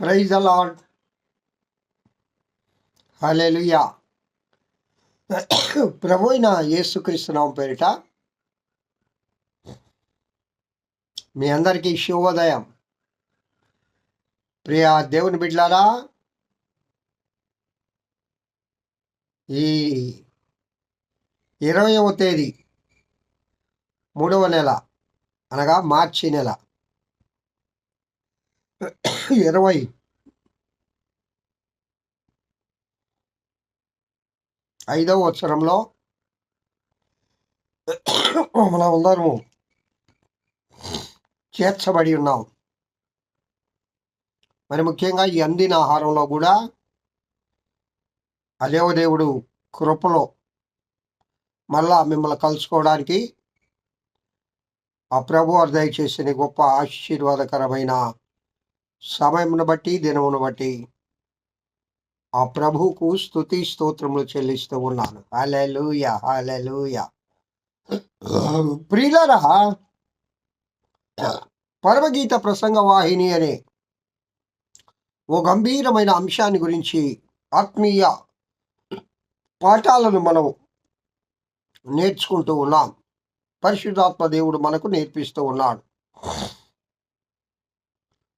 Praise అలాడ్ lord హల్లెలూయా ప్రభు అయిన యేసుక్రీస్తునామం పేరిట మీ అందరికీ శుభోదయం. ప్రియ దేవుని బిడ్లారా ఈ ఇరవయవ తేదీ మూడవ నెల అనగా మార్చి నెల. ఇరవై ఐదవ అక్షరంలో మన అందరము చేర్చబడి ఉన్నాం. మరి ముఖ్యంగా ఈ అందిన ఆహారంలో కూడా అదేవ దేవుడు కృపలో మళ్ళా మిమ్మల్ని కలుసుకోవడానికి ఆ ప్రభు దయచేసిన గొప్ప ఆశీర్వాదకరమైన సమయమును బట్టి దినమును బట్టి ఆ ప్రభువుకు స్థుతి స్తోత్రములు చెల్లిస్తూ ఉన్నాను. హాలెలూయ హాలెలూయ ప్రియులరా పరమగీత ప్రసంగ వాహిని అనే ఓ గంభీరమైన అంశాన్ని గురించి ఆత్మీయ పాఠాలను మనం నేర్చుకుంటూ ఉన్నాం. పరిశుద్ధాత్మ దేవుడు మనకు నేర్పిస్తూ ఉన్నాడు.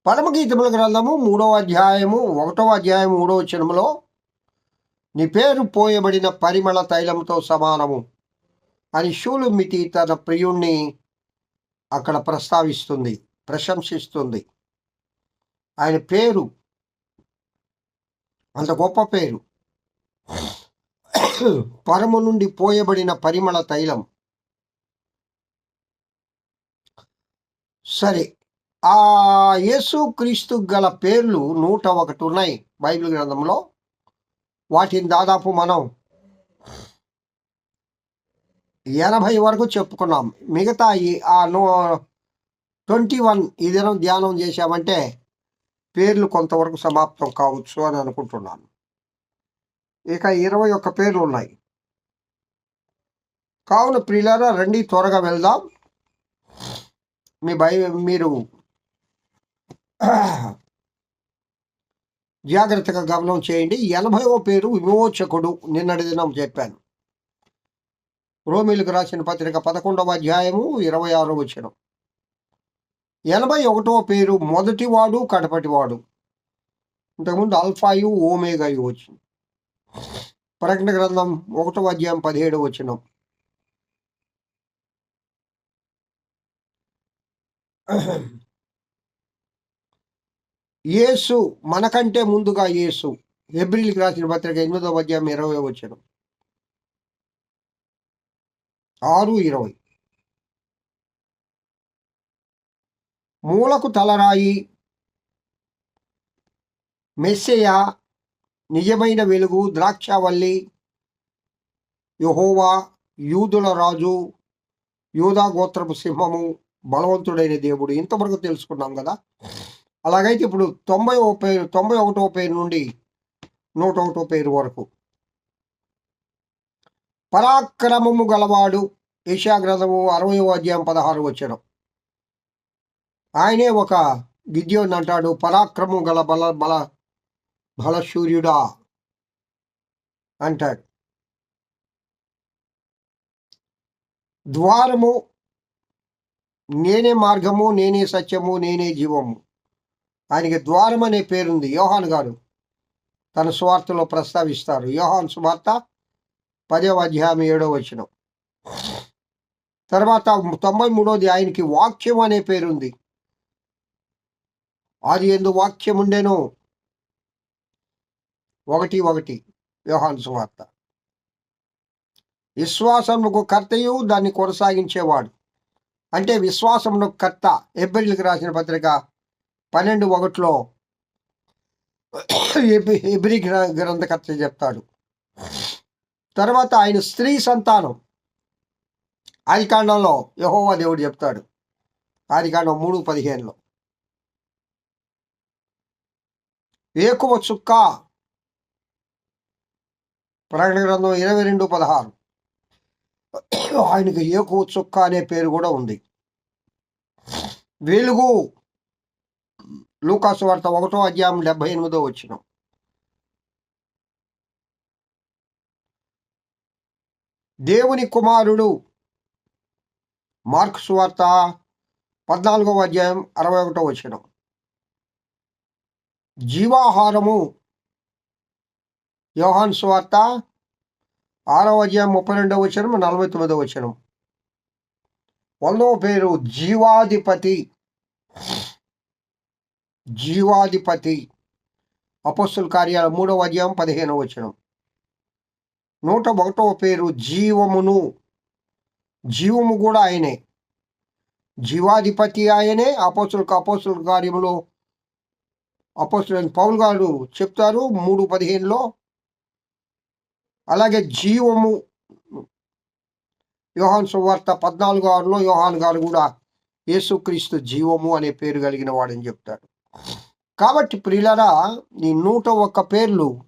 పరమగీతముల గ్రంథము మూడవ అధ్యాయము ఒకటవ అధ్యాయం మూడవ చనములో నీ పేరు పోయబడిన పరిమళ తైలంతో సమానము అని షూలుమితి తన ప్రియుణ్ణి అక్కడ ప్రస్తావిస్తుంది ప్రశంసిస్తుంది. ఆయన పేరు అంత గొప్ప పేరు. పరము నుండి పోయబడిన పరిమళ తైలం. సరే ఆ యేసు క్రీస్తు గల పేర్లు నూట ఒకటి ఉన్నాయి బైబిల్ గ్రంథంలో. వాటిని దాదాపు మనం ఎనభై వరకు చెప్పుకున్నాం. మిగతా ఈ ఆ నూ ట్వంటీ వన్ ఈ దినం ధ్యానం చేశామంటే పేర్లు కొంతవరకు సమాప్తం కావచ్చు అని అనుకుంటున్నాను. ఇక ఇరవై ఒక్క పేర్లు ఉన్నాయి. కావున ప్రియులారా రండి త్వరగా వెళ్దాం. మీ బై మీరు జాగ్రత్తగా గమనం చేయండి. ఎనభైవ పేరు విమోచకుడు నిన్నటి దినం చెప్పాను. రోమిలకు రాసిన పత్రిక పదకొండవ అధ్యాయము ఇరవై ఆరో వచ్చిన ఎనభై ఒకటవ పేరు మొదటివాడు కడపటివాడు. ఇంతకుముందు అల్ఫాయు ఓమేగాయు వచ్చింది. ప్రకటన గ్రంథం ఒకటవ అధ్యాయం పదిహేడు వచ్చిన యేసు మనకంటే ముందుగా యేసు. ఏప్రిల్కి రాసిన పత్రిక ఎనిమిదవ అధ్యాయం ఇరవై వచ్చిన ఆరు ఇరవై. మూలకు తలరాయి మెస్సయ నిజమైన వెలుగు ద్రాక్షవల్లి యహోవా యూదుల రాజు యూదా గోత్రపు సింహము బలవంతుడైన దేవుడు. ఇంతవరకు తెలుసుకున్నాం కదా. అలాగైతే ఇప్పుడు తొంభై పేరు తొంభై ఒకటో పేరు నుండి నూట ఒకటో పేరు వరకు. పరాక్రమము గలవాడు ఏషాగ్రంథము అరవై అధ్యాయం పదహారు వచ్చిన ఆయనే ఒక గిద్యోని అంటాడు పరాక్రమం గల బల బల బలసూర్యుడా అంటాడు. ద్వారము నేనే మార్గము నేనే సత్యము నేనే జీవము. ఆయనకి ద్వారం అనే పేరుంది. యోహాన్ గారు తన స్వార్థలో ప్రస్తావిస్తారు. యోహాన్ సువార్త పదవ అధ్యాయం ఏడవ వచ్చిన తర్వాత తొంభై మూడోది ఆయనకి వాక్యం అనే పేరుంది. అది ఎందు వాక్యం ఉండేను. ఒకటి ఒకటి యోహాన్ సువార్త. విశ్వాసముకు కర్తయు దాన్ని కొనసాగించేవాడు. అంటే విశ్వాసమును కర్త. ఏప్రిల్కి రాసిన పత్రిక పన్నెండు ఒకటిలో ఎబ్రి గ్రంథకర్త చెప్తాడు. తర్వాత ఆయన స్త్రీ సంతానం. ఆదికాండంలో యహోవా దేవుడు చెప్తాడు. ఆదికాండం మూడు పదిహేనులో. ఏకువ చుక్క. ప్రకటన గ్రంథం ఇరవై రెండు పదహారు. ఆయనకు ఏకువ చుక్క అనే పేరు కూడా ఉంది. వెలుగు. లూకాసు వార్త ఒకటో అధ్యాయం డెబ్బై ఎనిమిదో వచ్చిన దేవుని కుమారుడు మార్క్స్ వార్త పద్నాలుగవ అధ్యాయం అరవై ఒకటో వచ్చిన జీవాహారము యోహాన్ స్వార్త ఆరవ అధ్యాయం ముప్పై రెండవ వచనం నలభై తొమ్మిదవ వచనం. వందో పేరు జీవాధిపతి. జీవాధిపతి అపస్సుల కార్యాల మూడవ అధ్యాయం పదిహేనవ వచనం. నూట ఒకటవ పేరు జీవమును. జీవము కూడా ఆయనే. జీవాధిపతి ఆయనే అపోసులకు అపోసుల కార్యములో అపోసులైన పౌల్ గారు చెప్తారు మూడు పదిహేనులో. అలాగే జీవము యోహాన్ సువార్త పద్నాలుగు ఆరులో యోహాన్ గారు కూడా యేసుక్రీస్తు జీవము అనే పేరు కలిగిన వాడని చెప్తాడు కాబట్టి ప్రియులరా ఈ నూట ఒక్క పేర్లు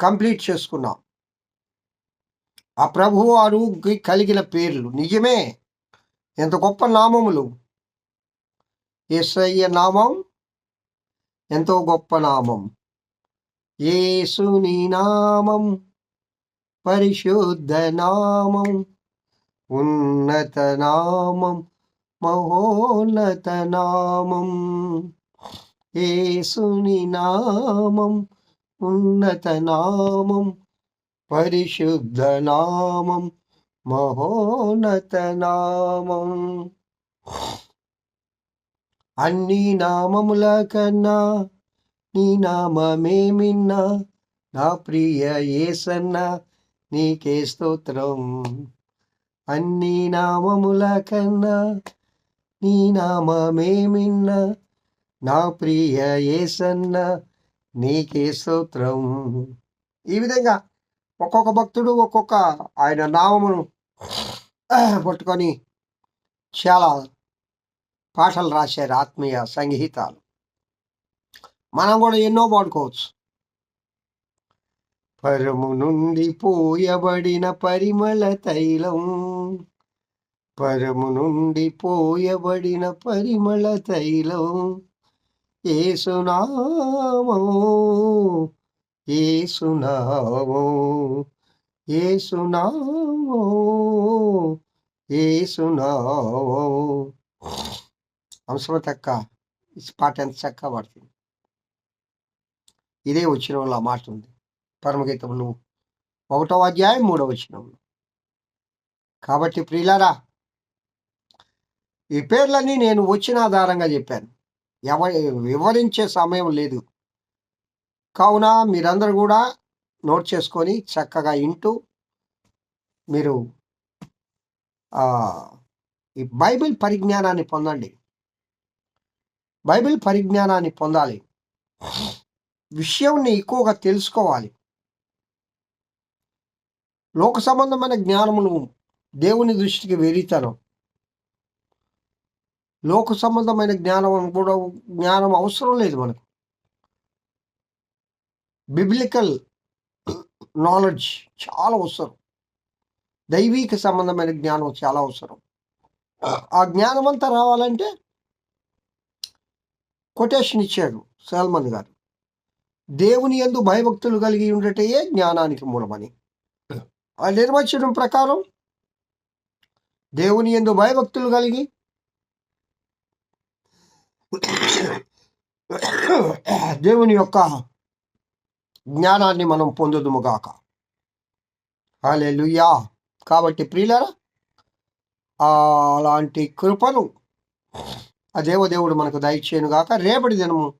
కంప్లీట్ చేసుకున్నాం. ఆ ప్రభు వారికి కలిగిన పేర్లు నిజమే. ఎంత గొప్ప నామములు. ఏసయ్య నామం ఎంతో గొప్ప నామం. ఏసుని నామం పరిశుద్ధ నామం ఉన్నత నామం మహోన్నత నామం. యేసుని నామం ఉన్నత నామం పరిశుద్ధ నామం మహోన్నత నామం. అన్ని నామముల కన్నా నీ నామమేమిన్నా నా ప్రియ ఏసన్న నీకే స్తోత్రం. అన్ని నామముల కన్నా నీ నామమేమిన్న నా ప్రియ ఏసన్న నీకే స్తోత్రం. ఈ విధంగా ఒక్కొక్క భక్తుడు ఒక్కొక్క ఆయన నామమును పట్టుకొని చాలా పాటలు రాశారు ఆత్మీయ సంగీతాలు. మనం కూడా ఎన్నో పాడుకోవచ్చు. పరము నుండి పోయబడిన పరిమళ తైలం పరము నుండి పోయబడిన పరిమళ తైలం. ఏసునామో ఏసునామో ఏసునామో ఏసునామో అంశమతక్క పాట ఎంత చక్కగా పడుతుంది. ఇదే వచ్చిన ఆ మాట ఉంది. పరమగీతములు ఒకటో అధ్యాయం మూడవ వచ్చినంలో కాబట్టి ప్రియులారా ఈ పేర్లన్నీ నేను వచ్చిన ఆధారంగా చెప్పాను. ఎవ వివరించే సమయం లేదు. కావున మీరందరూ కూడా నోట్ చేసుకొని చక్కగా ఇంటూ మీరు ఈ బైబిల్ పరిజ్ఞానాన్ని పొందండి. బైబిల్ పరిజ్ఞానాన్ని పొందాలి. విషయంని ఎక్కువగా తెలుసుకోవాలి. లోక సంబంధమైన జ్ఞానమును దేవుని దృష్టికి వెరీతనం లోక సంబంధమైన జ్ఞానం కూడా జ్ఞానం అవసరం లేదు మనకు. బిబ్లికల్ నాలెడ్జ్ చాలా అవసరం. దైవిక సంబంధమైన జ్ఞానం చాలా అవసరం. ఆ జ్ఞానం అంతా రావాలంటే కొటేషన్ ఇచ్చాడు సల్మాన్ గారు. దేవుని ఎందు భయభక్తులు కలిగి ఉండటయే జ్ఞానానికి మూలమని. ఆ నిర్వచనం ప్రకారం దేవుని ఎందు భయభక్తులు కలిగి దేవుని యొక్క జ్ఞానాన్ని మనం పొందుదుముగాక అలే లుయ్యా కాబట్టి ప్రియులరా అలాంటి కృపను ఆ దేవదేవుడు మనకు దయచేయను గాక. రేపటి దినము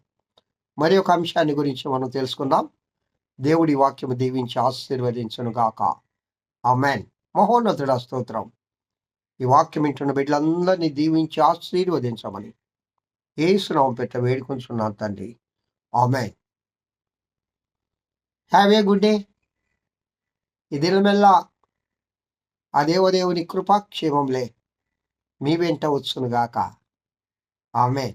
మరి ఒక అంశాన్ని గురించి మనం తెలుసుకుందాం. దేవుడి వాక్యము దీవించి ఆశీర్వదించను గాక. ఆ మ్యాన్ మహోన్నతుడ స్తోత్రం. ఈ వాక్యం వింటున్న బిడ్డలందరినీ దీవించి ఆశీర్వదించమని. ఏసునామం పెట్ట వేడుకొంచున్నాను తండ్రి. ఆమె హ్యావ్ ఏ గుడ్ డే ఈ దినమెల్లా ఆ దేవదేవుని కృపాక్షేమంలే మీ వెంట వచ్చునుగాక. ఆమె